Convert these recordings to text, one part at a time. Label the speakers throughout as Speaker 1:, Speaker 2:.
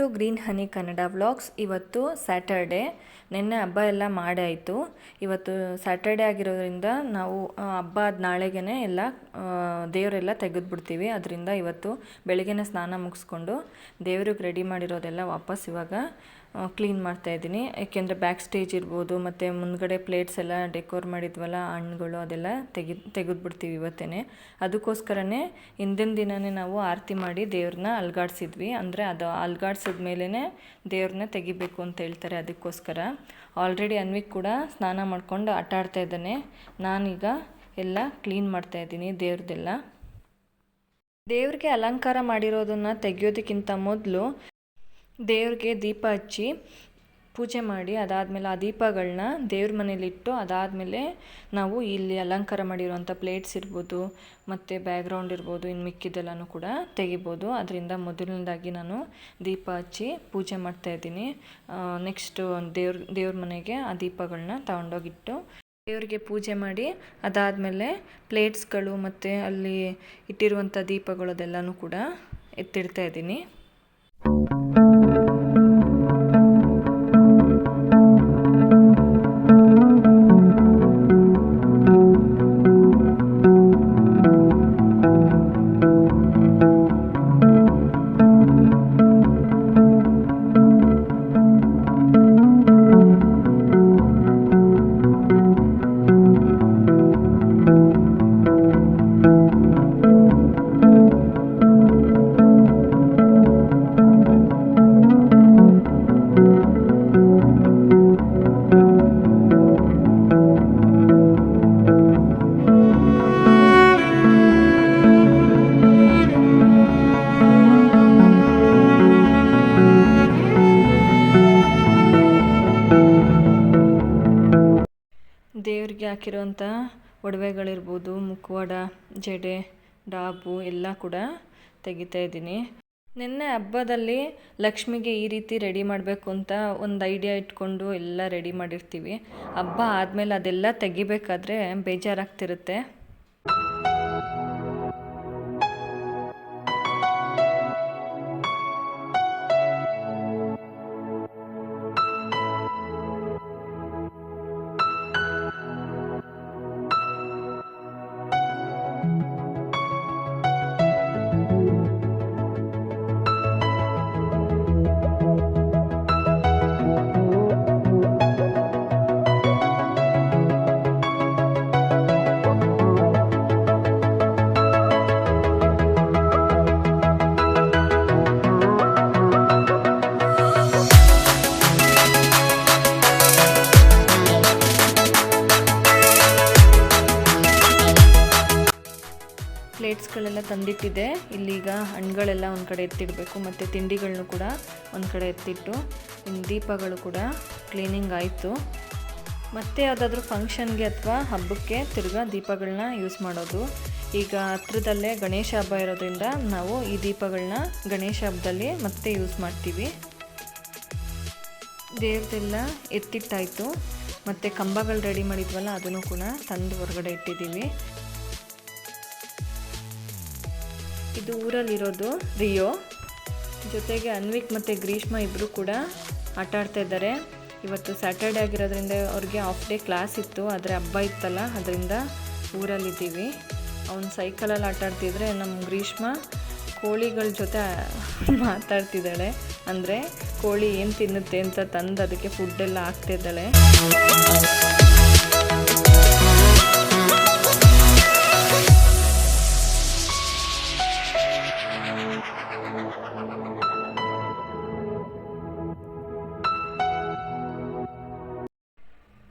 Speaker 1: To green honey Kannada vlogs ಇವತ್ತು Saturday. ನಿನ್ನೆ ಹಬ್ಬ ಎಲ್ಲ ಮಾಡಾಯಿತು ಇವತ್ತು ಸ್ಯಾಟರ್ಡೇ ಆಗಿರೋದ್ರಿಂದ ನಾವು ಹಬ್ಬ ಆದ ನಾಳೆಗೆ ಎಲ್ಲ ದೇವರೆಲ್ಲ ತೆಗೆದುಬಿಡ್ತೀವಿ. ಅದರಿಂದ ಇವತ್ತು ಬೆಳಗ್ಗೆನೇ ಸ್ನಾನ ಮುಗಿಸ್ಕೊಂಡು ದೇವ್ರಿಗೆ ರೆಡಿ ಮಾಡಿರೋದೆಲ್ಲ ವಾಪಸ್ ಇವಾಗ ಕ್ಲೀನ್ ಮಾಡ್ತಾ ಇದ್ದೀನಿ. ಏಕೆಂದರೆ ಬ್ಯಾಕ್ ಸ್ಟೇಜ್ ಇರ್ಬೋದು, ಮತ್ತು ಮುಂದ್ಗಡೆ ಪ್ಲೇಟ್ಸ್ ಎಲ್ಲ ಡೆಕೋರ್ ಮಾಡಿದ್ವಲ್ಲ, ಹಣ್ಣುಗಳು ಅದೆಲ್ಲ ತೆಗೆದು ತೆಗೆದುಬಿಡ್ತೀವಿ ಇವತ್ತೇ ಅದಕ್ಕೋಸ್ಕರನೇ ಹಿಂದಿನ ದಿನವೇ ನಾವು ಆರತಿ ಮಾಡಿ ದೇವ್ರನ್ನ ಅಲ್ಗಾಡ್ಸಿದ್ವಿ. ಅಂದರೆ ಅದು ಅಲ್ಗಾಡ್ಸಿದ ಮೇಲೇ ದೇವ್ರನ್ನ ತೆಗಿಬೇಕು ಅಂತ ಹೇಳ್ತಾರೆ ಅದಕ್ಕೋಸ್ಕರ. ಆಲ್ರೆಡಿ ಅನ್ವಿಕ್ ಕೂಡ ಸ್ನಾನ ಮಾಡ್ಕೊಂಡು ಆಟ ಆಡ್ತಾ ಇದ್ದಾನೆ. ನಾನೀಗ ಎಲ್ಲ ಕ್ಲೀನ್ ಮಾಡ್ತಾ ಇದ್ದೀನಿ ದೇವ್ರದ್ದೆಲ್ಲ. ದೇವ್ರಿಗೆ ಅಲಂಕಾರ ಮಾಡಿರೋದನ್ನು ತೆಗೆಯೋದಕ್ಕಿಂತ ಮೊದಲು ದೇವ್ರಿಗೆ ದೀಪ ಹಚ್ಚಿ ಪೂಜೆ ಮಾಡಿ, ಅದಾದಮೇಲೆ ಆ ದೀಪಗಳನ್ನ ದೇವ್ರ ಮನೇಲಿಟ್ಟು ಅದಾದಮೇಲೆ ನಾವು ಇಲ್ಲಿ ಅಲಂಕಾರ ಮಾಡಿರುವಂಥ ಪ್ಲೇಟ್ಸ್ ಇರ್ಬೋದು, ಮತ್ತು ಬ್ಯಾಗ್ರೌಂಡ್ ಇರ್ಬೋದು ಇನ್ನು ಮಿಕ್ಕಿದ್ದೆಲ್ಲನೂ ಕೂಡ ತೆಗಿಬೋದು. ಅದರಿಂದ ಮೊದಲನೇದಾಗಿ ನಾನು ದೀಪ ಹಚ್ಚಿ ಪೂಜೆ ಮಾಡ್ತಾ ಇದ್ದೀನಿ. ನೆಕ್ಸ್ಟು ದೇವ್ರ ದೇವ್ರ ಮನೆಗೆ ಆ ದೀಪಗಳನ್ನ ತಗೊಂಡೋಗಿಟ್ಟು ದೇವರಿಗೆ ಪೂಜೆ ಮಾಡಿ, ಅದಾದಮೇಲೆ ಪ್ಲೇಟ್ಸ್ಗಳು ಮತ್ತು ಅಲ್ಲಿ ಇಟ್ಟಿರುವಂಥ ದೀಪಗಳು ಅದೆಲ್ಲನೂ ಕೂಡ ಎತ್ತಿಡ್ತಾ ಇದ್ದೀನಿ. ಹಾಕಿರೋಂಥ ಒಡವೆಗಳಿರ್ಬೋದು, ಮುಖವಾಡ, ಜಡೆ, ಡಾಬು ಎಲ್ಲ ಕೂಡ ತೆಗಿತಾ ಇದ್ದೀನಿ. ನಿನ್ನೆ ಹಬ್ಬದಲ್ಲಿ ಲಕ್ಷ್ಮಿಗೆ ಈ ರೀತಿ ರೆಡಿ ಮಾಡಬೇಕು ಅಂತ ಒಂದು ಐಡಿಯಾ ಇಟ್ಕೊಂಡು ಎಲ್ಲ ರೆಡಿ ಮಾಡಿರ್ತೀವಿ. ಹಬ್ಬ ಆದಮೇಲೆ ಅದೆಲ್ಲ ತೆಗಿಬೇಕಾದ್ರೆ ಬೇಜಾರಾಗ್ತಿರುತ್ತೆ. ಹಣ್ಣುಗಳೆಲ್ಲ ಒಂದು ಕಡೆ ಎತ್ತಿಡಬೇಕು, ಮತ್ತು ತಿಂಡಿಗಳನ್ನು ಕೂಡ ಒಂದು ಕಡೆ ಎತ್ತಿಟ್ಟು ಇನ್ನು ದೀಪಗಳು ಕೂಡ ಕ್ಲೀನಿಂಗ್ ಆಯಿತು. ಮತ್ತು ಯಾವುದಾದ್ರೂ ಫಂಕ್ಷನ್ಗೆ ಅಥವಾ ಹಬ್ಬಕ್ಕೆ ತಿರ್ಗಾ ದೀಪಗಳನ್ನ ಯೂಸ್ ಮಾಡೋದು. ಈಗ ಹತ್ರದಲ್ಲೇ ಗಣೇಶ ಹಬ್ಬ ಇರೋದ್ರಿಂದ ನಾವು ಈ ದೀಪಗಳನ್ನ ಗಣೇಶ ಹಬ್ಬದಲ್ಲಿ ಮತ್ತೆ ಯೂಸ್ ಮಾಡ್ತೀವಿ. ದೇವ್ರದೆಲ್ಲ ಎತ್ತಿಟ್ಟಾಯಿತು. ಮತ್ತು ಕಂಬಗಳು ರೆಡಿ ಮಾಡಿದ್ವಲ್ಲ, ಅದನ್ನು ಕೂಡ ತಂದು ಹೊರಗಡೆ ಇಟ್ಟಿದ್ದೀವಿ. ಇದು ಊರಲ್ಲಿರೋದು ರಿಯೋ. ಜೊತೆಗೆ ಅನ್ವಿಕ್ ಮತ್ತು ಗ್ರೀಷ್ಮ ಇಬ್ಬರು ಕೂಡ ಆಟ ಆಡ್ತಾ ಇದ್ದಾರೆ. ಇವತ್ತು ಸ್ಯಾಟರ್ಡೆ ಆಗಿರೋದ್ರಿಂದ ಅವ್ರಿಗೆ ಆಫ್ ಡೇ ಕ್ಲಾಸ್ ಇತ್ತು, ಆದರೆ ಹಬ್ಬ ಇತ್ತಲ್ಲ, ಅದರಿಂದ ಊರಲ್ಲಿದ್ದೀವಿ. ಅವ್ನು ಸೈಕಲಲ್ಲಿ ಆಟ ಆಡ್ತಿದ್ರೆ ನಮ್ಮ ಗ್ರೀಷ್ಮ ಕೋಳಿಗಳ ಜೊತೆ ಮಾತಾಡ್ತಿದ್ದಾಳೆ. ಅಂದರೆ ಕೋಳಿ ಏನು ತಿನ್ನುತ್ತೆ ಅಂತ ತಂದು ಅದಕ್ಕೆ ಫುಡ್ಡೆಲ್ಲ ಹಾಕ್ತಿದ್ದಾಳೆ.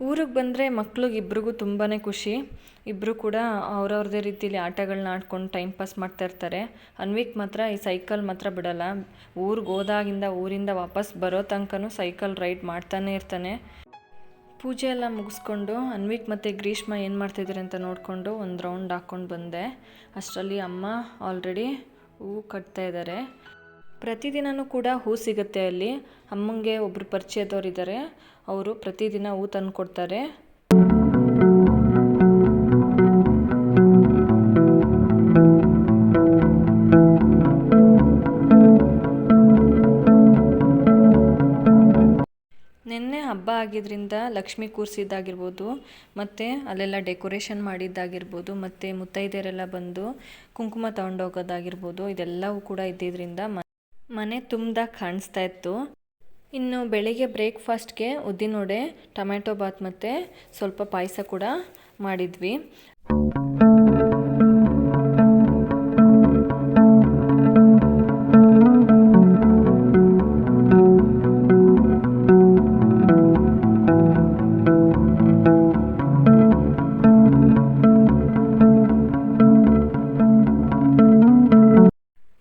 Speaker 1: ಊರಿಗೆ ಬಂದರೆ ಮಕ್ಳಿಗೆ ಇಬ್ರಿಗೂ ತುಂಬಾ ಖುಷಿ. ಇಬ್ಬರು ಕೂಡ ಅವ್ರವ್ರದೇ ರೀತಿಲಿ ಆಟಗಳನ್ನ ಆಡ್ಕೊಂಡು ಟೈಮ್ ಪಾಸ್ ಮಾಡ್ತಾ ಇರ್ತಾರೆ. ಅನ್ವಿಕ್ ಮಾತ್ರ ಈ ಸೈಕಲ್ ಮಾತ್ರ ಬಿಡಲ್ಲ. ಊರಿಗೆ ಹೋದಾಗಿಂದ ಊರಿಂದ ವಾಪಸ್ ಬರೋ ತನಕನೂ ಸೈಕಲ್ ರೈಡ್ ಮಾಡ್ತಾನೆ ಇರ್ತಾನೆ. ಪೂಜೆ ಎಲ್ಲ ಮುಗಿಸ್ಕೊಂಡು ಅನ್ವಿಕ್ ಮತ್ತು ಗ್ರೀಷ್ಮ ಏನು ಮಾಡ್ತಿದ್ದಾರೆ ಅಂತ ನೋಡಿಕೊಂಡು ಒಂದು ರೌಂಡ್ ಹಾಕ್ಕೊಂಡು ಬಂದೆ. ಅಷ್ಟರಲ್ಲಿ ಅಮ್ಮ ಆಲ್ರೆಡಿ ಹೂವು ಕಟ್ತಾ ಇದ್ದಾರೆ ಪ್ರತಿದಿನವೂ ಕೂಡ ಹೂ ಸಿಗುತ್ತೆ ಅಲ್ಲಿ. ಅಮ್ಮಂಗೆ ಒಬ್ಬರು ಪರಿಚಯದವ್ರು ಇದ್ದಾರೆ ಅವರು ಪ್ರತಿದಿನ ಹೂ ತಂದು ಕೊಡ್ತಾರೆ. ನಿನ್ನೆ ಹಬ್ಬ ಆಗಿದ್ದರಿಂದ ಲಕ್ಷ್ಮಿ ಕೂರಿಸಿದ್ದಾಗಿರ್ಬೋದು, ಮತ್ತು ಅಲ್ಲೆಲ್ಲ ಡೆಕೋರೇಷನ್ ಮಾಡಿದ್ದಾಗಿರ್ಬೋದು, ಮತ್ತು ಮುತ್ತೈದೆಯರೆಲ್ಲ ಬಂದು ಕುಂಕುಮ ತೊಗೊಂಡೋಗೋದಾಗಿರ್ಬೋದು, ಇದೆಲ್ಲವೂ ಕೂಡ ಇದ್ದಿದ್ದರಿಂದ ಮನೆ ತುಂಬ್ದಾಗ ಕಾಣಿಸ್ತಾ ಇತ್ತು. ಇನ್ನು ಬೆಳಿಗ್ಗೆ ಬ್ರೇಕ್ಫಾಸ್ಟ್ಗೆ ಉದ್ದಿನೊಡೆ ಟೊಮ್ಯಾಟೊ ಬಾತ್ ಮತ್ತು ಸ್ವಲ್ಪ ಪಾಯಸ ಕೂಡ ಮಾಡಿದ್ವಿ.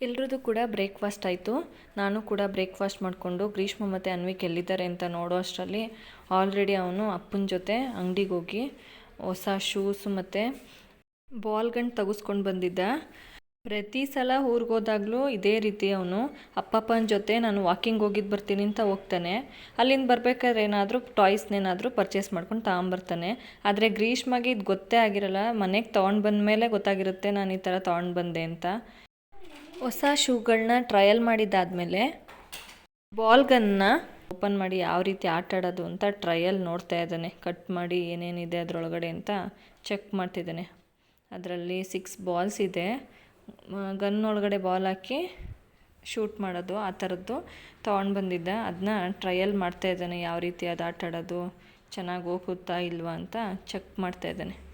Speaker 1: ಎಲ್ರದ್ದು ಕೂಡ ಬ್ರೇಕ್ಫಾಸ್ಟ್ ಆಯಿತು. ನಾನು ಕೂಡ ಬ್ರೇಕ್ಫಾಸ್ಟ್ ಮಾಡಿಕೊಂಡು ಗ್ರೀಷ್ಮ ಮತ್ತು ಅನ್ವಿಕ್ ಎಲ್ಲಿದ್ದಾರೆ ಅಂತ ನೋಡೋ ಅಷ್ಟರಲ್ಲಿ ಆಲ್ರೆಡಿ ಅವನು ಅಪ್ಪನ ಜೊತೆ ಅಂಗಡಿಗೆ ಹೋಗಿ ಹೊಸ ಶೂಸ್ ಮತ್ತು ಬಾಲ್ ಗನ್ ತೆಗೆಸ್ಕೊಂಡು ಬಂದಿದ್ದ. ಪ್ರತಿ ಸಲ ಊರಿಗೆ ಹೋದಾಗಲೂ ಇದೇ ರೀತಿ ಅವನು ಅಪ್ಪಪ್ಪನ ಜೊತೆ ನಾನು ವಾಕಿಂಗ್ ಹೋಗಿದ್ದು ಬರ್ತೀನಿ ಅಂತ ಹೋಗ್ತಾನೆ. ಅಲ್ಲಿಂದ ಬರ್ಬೇಕಾದ್ರೆ ಏನಾದರೂ ಟಾಯ್ಸ್ನೇನಾದರೂ ಪರ್ಚೇಸ್ ಮಾಡ್ಕೊಂಡು ತಗೊಂಬರ್ತಾನೆ. ಆದರೆ ಗ್ರೀಷ್ಮಗೆ ಇದು ಗೊತ್ತೇ ಆಗಿರಲ್ಲ, ಮನೆಗೆ ತೊಗೊಂಡು ಬಂದ ಮೇಲೆ ಗೊತ್ತಾಗಿರುತ್ತೆ ನಾನು ಈ ಥರ ತೊಗೊಂಡು ಬಂದೆ ಅಂತ. ಹೊಸ ಶೂಗಳನ್ನ ಟ್ರಯಲ್ ಮಾಡಿದ್ದಾದಮೇಲೆ ಬಾಲ್ ಗನ್ನ ಓಪನ್ ಮಾಡಿ ಯಾವ ರೀತಿ ಆಟ ಆಡೋದು ಅಂತ ಟ್ರಯಲ್ ನೋಡ್ತಾ ಇದ್ದಾನೆ. ಕಟ್ ಮಾಡಿ ಏನೇನಿದೆ ಅದರೊಳಗಡೆ ಅಂತ ಚೆಕ್ ಮಾಡ್ತಿದ್ದಾನೆ. ಅದರಲ್ಲಿ ಸಿಕ್ಸ್ ಬಾಲ್ಸ್ ಇದೆ. ಗನ್ ಒಳಗಡೆ ಬಾಲ್ ಹಾಕಿ ಶೂಟ್ ಮಾಡೋದು, ಆ ಥರದ್ದು ತೊಗೊಂಡು ಬಂದಿದ್ದ. ಅದನ್ನ ಟ್ರಯಲ್ ಮಾಡ್ತಾ ಇದ್ದಾನೆ. ಯಾವ ರೀತಿ ಅದು ಆಟ ಆಡೋದು, ಚೆನ್ನಾಗಿ ಹೋಗುತ್ತಾ ಇಲ್ವಾ ಅಂತ ಚೆಕ್ ಮಾಡ್ತಾ ಇದ್ದಾನೆ.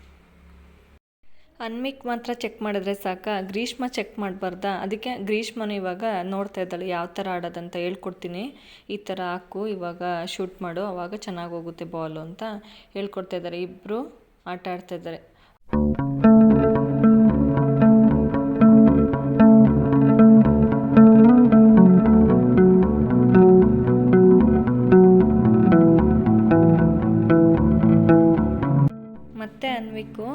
Speaker 1: ಅನ್ಮಿಕ್ ಮಾತ್ರ ಚೆಕ್ ಮಾಡಿದ್ರೆ ಸಾಕ, ಗ್ರೀಷ್ಮ ಚೆಕ್ ಮಾಡಬಾರ್ದಾ? ಅದಕ್ಕೆ ಗ್ರೀಷ್ಮನು ಇವಾಗ ನೋಡ್ತಾ ಇದ್ದಾಳೆ, ಯಾವ ಥರ ಆಡೋದಂತ ಹೇಳ್ಕೊಡ್ತೀನಿ. ಈ ಥರ ಹಾಕು, ಇವಾಗ ಶೂಟ್ ಮಾಡು ಆವಾಗ ಚೆನ್ನಾಗಿ ಹೋಗುತ್ತೆ ಬಾಲು ಅಂತ ಹೇಳ್ಕೊಡ್ತಾ ಇದ್ದಾರೆ ಇಬ್ಬರು ಆಟ ಆಡ್ತಾ ಇದ್ದಾರೆ. ಮತ್ತೆ ಅನ್ವಿಕ್ಕು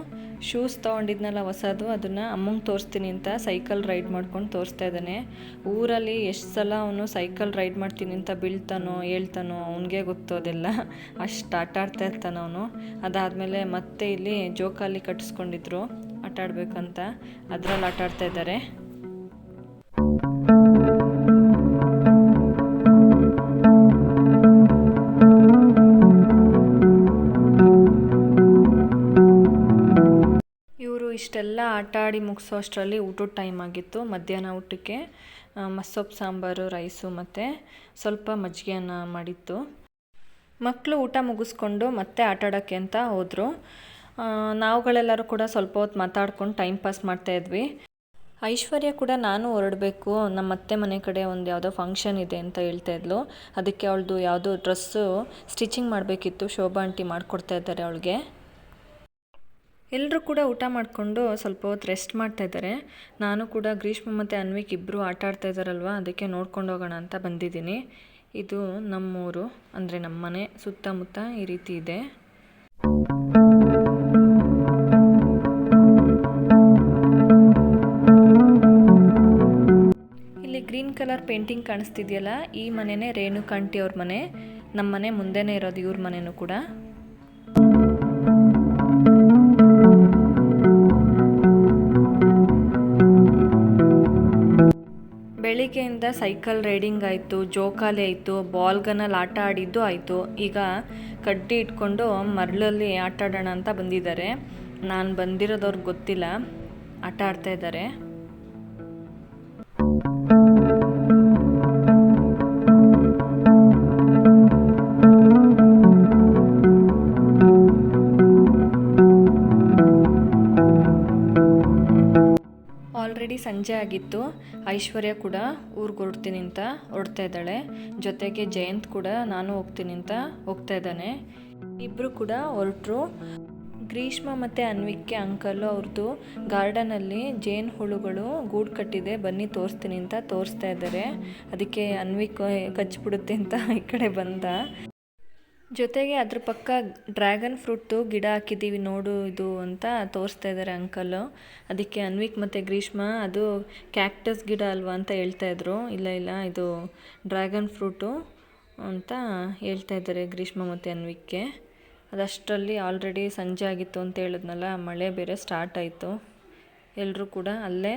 Speaker 1: ಶೂಸ್ ತೊಗೊಂಡಿದ್ನಲ್ಲ ಹೊಸದು, ಅದನ್ನು ಅಮ್ಮಂಗೆ ತೋರಿಸ್ತೀನಿ ಅಂತ ಸೈಕಲ್ ರೈಡ್ ಮಾಡ್ಕೊಂಡು ತೋರಿಸ್ತಾ ಇದ್ದಾನೆ. ಊರಲ್ಲಿ ಎಷ್ಟು ಸಲ ಅವನು ಸೈಕಲ್ ರೈಡ್ ಮಾಡ್ತೀನಿ ಅಂತ ಬೀಳ್ತಾನೋ, ಹೇಳ್ತಾನೋ, ಅವನಿಗೆ ಗೊತ್ತು ಅದೆಲ್ಲ. ಅಷ್ಟು ಆಟ ಆಡ್ತಾ ಇರ್ತಾನೆ ಅವನು. ಅದಾದಮೇಲೆ ಮತ್ತೆ ಇಲ್ಲಿ ಜೋಕಾಲಿ ಕಟ್ಟಿಸ್ಕೊಂಡಿದ್ರು ಆಟ ಆಡ್ಬೇಕಂತ. ಅದರಲ್ಲಿ ಆಟ ಆಡ್ತಾ ಇದ್ದಾರೆ. ಇಷ್ಟೆಲ್ಲ ಆಟ ಆಡಿ ಮುಗಿಸೋ ಅಷ್ಟರಲ್ಲಿ ಊಟದ ಟೈಮ್ ಆಗಿತ್ತು. ಮಧ್ಯಾಹ್ನ ಊಟಕ್ಕೆ ಮಸ್ಸೊಪ್ಪು, ಸಾಂಬಾರು ರೈಸು ಮತ್ತು ಸ್ವಲ್ಪ ಮಜ್ಜಿಗೆಯನ್ನು ಮಾಡಿತ್ತು. ಮಕ್ಕಳು ಊಟ ಮುಗಿಸ್ಕೊಂಡು ಮತ್ತೆ ಆಟ ಆಡೋಕ್ಕೆ ಅಂತ ಹೋದರು. ನಾವುಗಳೆಲ್ಲರೂ ಕೂಡ ಸ್ವಲ್ಪ ಹೊತ್ತು ಮಾತಾಡ್ಕೊಂಡು ಟೈಮ್ ಪಾಸ್ ಮಾಡ್ತಾ ಇದ್ವಿ. ಐಶ್ವರ್ಯ ಕೂಡ ನಾನು ಹೊರಡಬೇಕು, ನಮ್ಮ ಅತ್ತೆ ಮನೆ ಕಡೆ ಒಂದು ಯಾವುದೋ ಫಂಕ್ಷನ್ ಇದೆ ಅಂತ ಹೇಳ್ತಾ ಇದ್ಲು. ಅದಕ್ಕೆ ಅವಳದು ಯಾವುದೋ ಡ್ರೆಸ್ಸು ಸ್ಟಿಚಿಂಗ್ ಮಾಡಬೇಕಿತ್ತು, ಶೋಭಾ ಆಂಟಿ ಮಾಡಿಕೊಡ್ತಾ ಇದ್ದಾರೆ ಅವಳಿಗೆ. ಎಲ್ಲರೂ ಕೂಡ ಊಟ ಮಾಡಿಕೊಂಡು ಸ್ವಲ್ಪ ಹೊತ್ತು ರೆಸ್ಟ್ ಮಾಡ್ತಾ ಇದ್ದಾರೆ. ನಾನು ಕೂಡ ಗ್ರೀಷ್ಮ ಮತ್ತು ಅನ್ವಿಕ್ ಇಬ್ಬರು ಆಟ ಆಡ್ತಾ ಇದ್ದಾರಲ್ವ? ಅದಕ್ಕೆ ನೋಡ್ಕೊಂಡು ಹೋಗೋಣ ಅಂತ ಬಂದಿದ್ದೀನಿ. ಇದು ನಮ್ಮೂರು, ಅಂದರೆ ನಮ್ಮ ಮನೆ ಸುತ್ತಮುತ್ತ ಈ ರೀತಿ ಇದೆ. ಇಲ್ಲಿ ಗ್ರೀನ್ ಕಲರ್ ಪೇಂಟಿಂಗ್ ಕಾಣಿಸ್ತಿದೆಯಲ್ಲ? ಈ ಮನೆನೇ ರೇಣುಕಾಂಟಿ ಅವ್ರ ಮನೆ. ನಮ್ಮ ಮನೆ ಮುಂದೆನೇ ಇರೋದು ಇವ್ರ ಮನೆಯೂ ಕೂಡ. ಬೆಳಿಗ್ಗೆಯಿಂದ ಸೈಕಲ್ ರೈಡಿಂಗ್ ಆಯಿತು, ಜೋಕಾಲಿ ಆಯಿತು ಬಾಲ್ ಗನ್ನಲ್ಲಿ ಆಟ ಆಡಿದ್ದು ಆಯಿತು. ಈಗ ಕಡ್ಡಿ ಇಟ್ಕೊಂಡು ಮರಳಲ್ಲಿ ಆಟ ಆಡೋಣ ಅಂತ ಬಂದಿದ್ದಾರೆ. ನಾನು ಬಂದಿರೋದವ್ರಿಗೆ ಗೊತ್ತಿಲ್ಲ. ಆಟ ಆಡ್ತಾ ಇದ್ದಾರೆ. ಆಲ್ರೆಡಿ ಸಂಜೆ ಆಗಿತ್ತು. ಐಶ್ವರ್ಯ ಕೂಡ ಊರಿಗೆ ಹೊರಡ್ತೀನಿ ಅಂತ ಹೊರಡ್ತಾ ಇದ್ದಾಳೆ. ಜೊತೆಗೆ ಜಯಂತ್ ಕೂಡ ನಾನು ಹೋಗ್ತೀನಿ ಅಂತ ಹೋಗ್ತಾ ಇದ್ದಾನೆ. ಇಬ್ಬರು ಕೂಡ ಹೊರಟರು. ಗ್ರೀಷ್ಮ ಮತ್ತು ಅನ್ವಿಕೆ ಅಂಕಲ್ಲು ಅವ್ರದ್ದು ಗಾರ್ಡನಲ್ಲಿ ಜೇನು ಹುಳುಗಳು ಗೂಡು ಕಟ್ಟಿದೆ, ಬನ್ನಿ ತೋರಿಸ್ತೀನಿ ಅಂತ ತೋರಿಸ್ತಾ ಇದ್ದಾರೆ. ಅದಕ್ಕೆ ಅನ್ವಿಕ್ ಕಚ್ಚಿಬಿಡುತ್ತೆ ಅಂತ ಈ ಕಡೆ ಬಂದ. ಜೊತೆಗೆ ಅದ್ರ ಪಕ್ಕ ಡ್ರ್ಯಾಗನ್ ಫ್ರೂಟ್ದು ಗಿಡ ಹಾಕಿದ್ದೀವಿ ನೋಡು ಇದು ಅಂತ ತೋರಿಸ್ತಾ ಇದ್ದಾರೆ ಅಂಕಲ್ಲು ಅದಕ್ಕೆ ಅನ್ವಿಕ್ ಮತ್ತು ಗ್ರೀಷ್ಮ, ಅದು ಕ್ಯಾಕ್ಟಸ್ ಗಿಡ ಅಲ್ವಾ ಅಂತ ಹೇಳ್ತಾ ಇದ್ರು. ಇಲ್ಲ ಇಲ್ಲ, ಇದು ಡ್ರ್ಯಾಗನ್ ಫ್ರೂಟು ಅಂತ ಹೇಳ್ತಾ ಇದ್ದಾರೆ ಗ್ರೀಷ್ಮ ಮತ್ತು ಅನ್ವಿಕ್ಗೆ. ಅದಷ್ಟರಲ್ಲಿ ಆಲ್ರೆಡಿ ಸಂಜೆ ಆಗಿತ್ತು ಅಂತ ಹೇಳಿದ್ನಲ್ಲ, ಮಳೆ ಬೇರೆ ಸ್ಟಾರ್ಟ್ ಆಯಿತು. ಎಲ್ಲರೂ ಕೂಡ ಅಲ್ಲೇ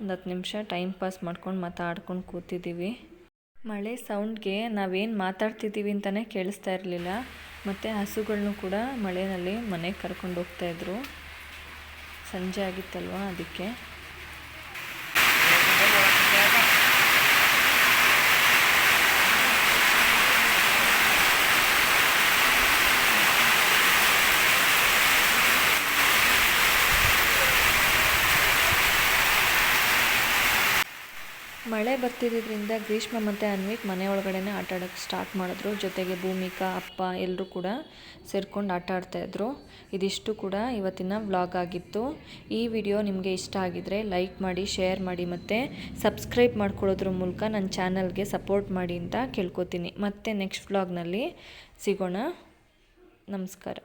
Speaker 1: ಒಂದು ಹತ್ತು ನಿಮಿಷ ಟೈಮ್ ಪಾಸ್ ಮಾಡ್ಕೊಂಡು ಮಾತಾಡ್ಕೊಂಡು ಕೂತಿದ್ದೀವಿ. ಮಳೆ ಸೌಂಡ್ಗೆ ನಾವೇನು ಮಾತಾಡ್ತಿದ್ದೀವಿ ಅಂತಲೇ ಕೇಳಿಸ್ತಾ ಇರಲಿಲ್ಲ. ಮತ್ತು ಹಸುಗಳ್ನೂ ಕೂಡ ಮಳೆಯಲ್ಲಿ ಮನೆಗೆ ಕರ್ಕೊಂಡು ಹೋಗ್ತಾಯಿದ್ರು ಸಂಜೆ ಆಗಿತ್ತಲ್ವ ಅದಕ್ಕೆ. ಮಳೆ ಬರ್ತಿದ್ದರಿಂದ ಗ್ರೀಷ್ಮ ಮತ್ತು ಅನ್ವಿಕ್ ಮನೆ ಒಳಗಡೆನೆ ಆಟ ಆಡೋಕ್ಕೆ ಸ್ಟಾರ್ಟ್ ಮಾಡಿದ್ರು. ಜೊತೆಗೆ ಭೂಮಿಕಾ, ಅಪ್ಪ ಎಲ್ಲರೂ ಕೂಡ ಸೇರ್ಕೊಂಡು ಆಟ ಆಡ್ತಾಯಿದ್ರು ಇದಿಷ್ಟು ಕೂಡ ಇವತ್ತಿನ ವ್ಲಾಗ್ ಆಗಿತ್ತು. ಈ ವಿಡಿಯೋ ನಿಮಗೆ ಇಷ್ಟ ಆಗಿದರೆ ಲೈಕ್ ಮಾಡಿ ಶೇರ್ ಮಾಡಿ ಮತ್ತು ಸಬ್ಸ್ಕ್ರೈಬ್ ಮಾಡ್ಕೊಳ್ಳೋದ್ರ ಮೂಲಕ ನನ್ನ ಚಾನಲ್ಗೆ ಸಪೋರ್ಟ್ ಮಾಡಿ ಅಂತ ಕೇಳ್ಕೊತೀನಿ. ಮತ್ತೆ ನೆಕ್ಸ್ಟ್ ವ್ಲಾಗ್ನಲ್ಲಿ ಸಿಗೋಣ. ನಮಸ್ಕಾರ.